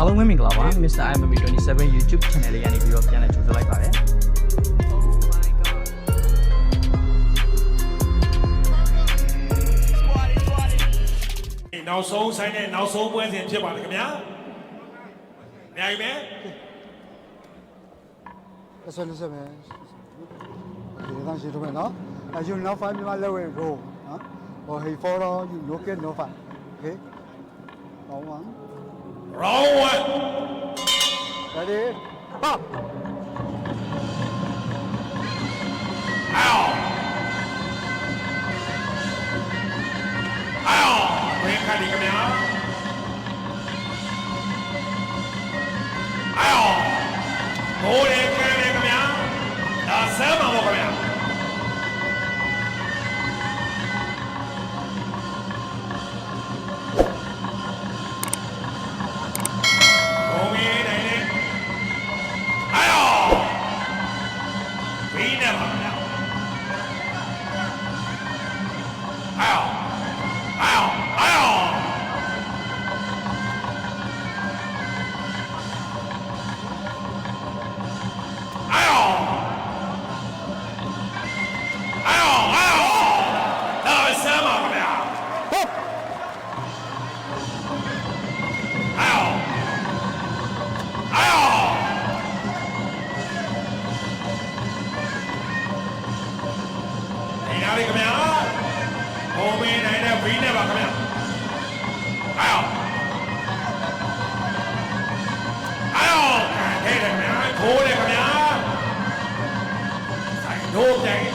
မင်္ဂလာပါ Mr. IMB 27 YouTube channel လေးကနေပြီးတော့ပြန်လည်ကြိုဆိုလိုက်ပါတယ်နောက်ဆုံးဆိုင်တဲ့နောက်ဆုံးပွဲစဉ်ဖြစ်ပါတယ်ခင်ဗျာ။နိုင်မယ် That's what it is, man. Okay, that's it, man. As you now find me my level and go. Huh? Or he follow you look at no fun. Okay? Now one. ။ round 1 Ready? Pop! အောင် အောင်ဘယ်ခါဒီခင်ဗျာအောင်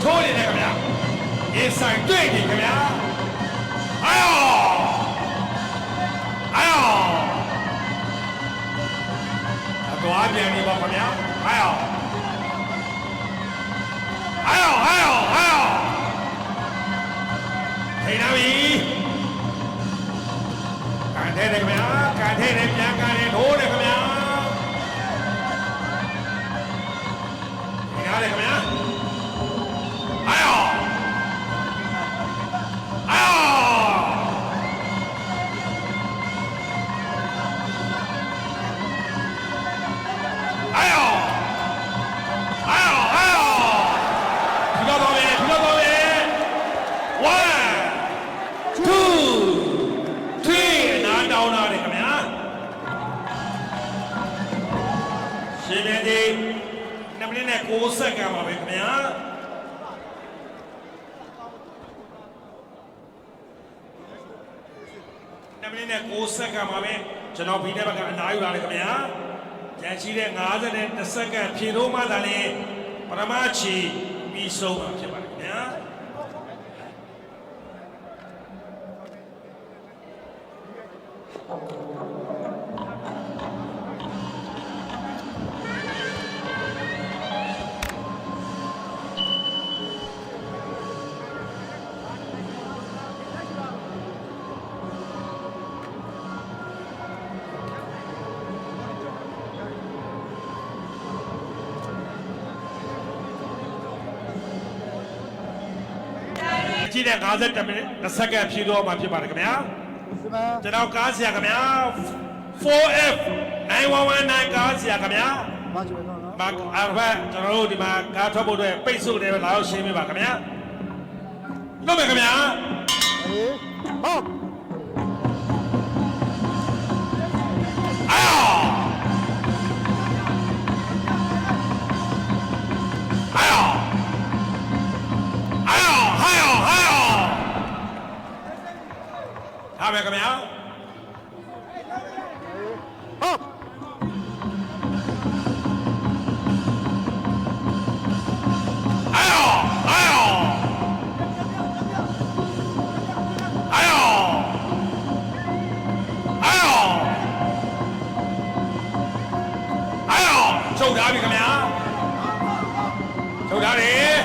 ထိုးနေတယ်ခင်ဗျာဒီဆိုင်တွေ့နေခင်ဗျာ Ow! Ow! အသွားပြန်နေပါခင်ဗျာ Ow! Ow! Ow! Ow! ထိန်နာပြီကန်ထဲတယ်ခင်ဗျာကန်ထဲတယ်ပြန်ကန်တယ်ထိုးတယ်ခင်ဗျာထိန်နာတယ်ခင်ဗျာ 60စက္ကန့်ပါပဲခင်ဗျာနမင်းနဲ့60စက္ကန့်ပါပဲကျွန်တော်ဘီနဲ့ဘက်ကအနားယူလာတယ်ခင်ဗျာကြံရှိတဲ့50နဲ့20စက္ကန့်ဖြည့်တော့မှသာလေပရမချီပြီးဆုံးမှာဖြစ်ပါတယ်ခင်ဗျာဟုတ် ည့်တဲ့52မိနစ်20စက္ကန့်ဖြည့်တော့မှာဖြစ်ပါတယ်ခင်ဗျာ This man. ကျွန်တော်ကားဆရာခင်ဗျာ 4F 9119ကားဆရာခင်ဗျာ Much better, no? မအားဖက်ကျွန်တော်တို့ဒီမှာကားထွက်ဖို့အတွက်ပိတ်ဆို့တယ်ပဲလာတော့ရှင်းပြပါခင်ဗျာလုပ်မယ်ခင်ဗျာ Ready? Pop! အာယောအာ မယ်ခင်ဗျာဟုတ်ချုပ်ထားပြီခင်ဗျာချုပ်ထားတယ်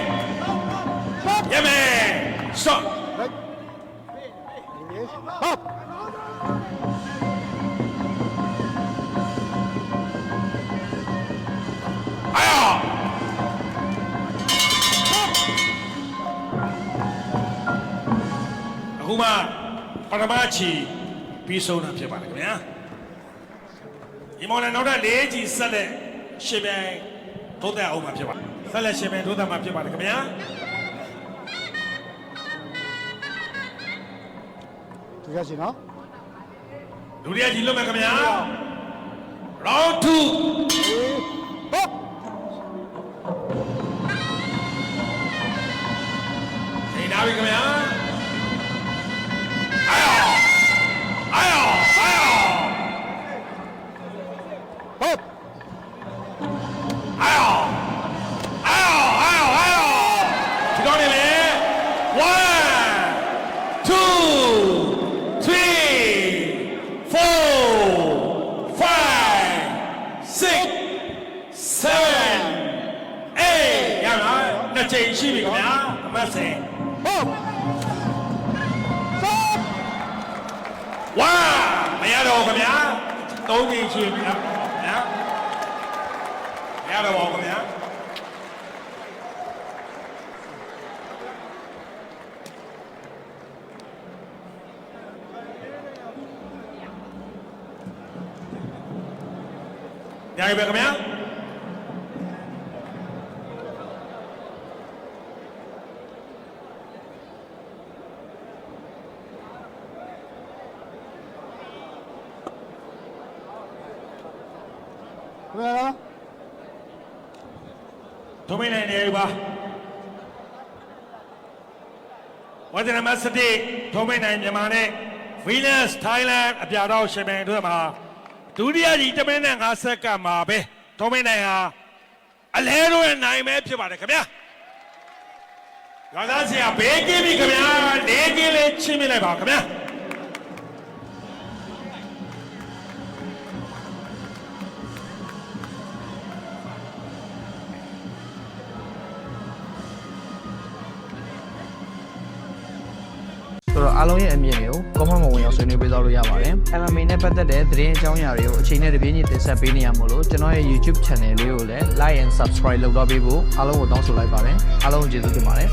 ရမယ်ဆော့ မှပရမချီပြီးဆုံးတာဖြစ်ပါတယ်ခင်ဗျာဒီမောင်လည်းနောက်ထပ်၄ကြီးဆက်လက်ရှင်ပြိုင်ထိုးသက်အောင်မှာဖြစ်ပါတယ်ဆက်လက်ရှင်ပြိုင်ထိုးသက်မှာဖြစ်ပါတယ်ခင်ဗျာဒီကရှင်နော်ဒုတိယကြီးလွတ်မယ်ခင်ဗျာ round 2 ချိန်ရှိပြီခင်ဗျာအမတ်စင်ဟောစောဝါမရတော့ဘူးခင်ဗျာသုံးချိန်ရှိပြီနော်နော်မရတော့ပါဘူးခင်ဗျာညာပြီခင်ဗျာ ဘယ်လားထုံးမနိုင်နေပြီပါဝါဒနာမစတိထုံးမနိုင်မြန်မာနဲ့ Venus Thailand အပြာတော့ရှင်ပင်တို့မှာဒုတိယကြီးတမင်းနဲ့5ဆက်ကမှာပဲထုံးမနိုင်ဟာအလဲတော့နိုင်မဲဖြစ်ပါတယ်ခင်ဗျာရွာသားဆရာဘေးကင်းပြီခင်ဗျာနေကင်းလေးချင်းမိလိုက်ပါခင်ဗျာ အားလုံးရဲ့အမြင်တွေကို comment မှာဝင်ရောက်ဆွေးနွေးပေးသွားလို့ရပါတယ် MMA နဲ့ပတ်သက်တဲ့သတင်းအကြောင်းအရာတွေကိုအချိန်နဲ့တပြေးညီတင်ဆက်ပေးနေရမို့လို့ကျွန်တော်ရဲ့ YouTube channel လေးကိုလည်း like and subscribe လုပ်တော့ပေးဖို့အားလုံးကိုတောင်းဆိုလိုက်ပါတယ်အားလုံးကိုကျေးဇူးတင်ပါတယ်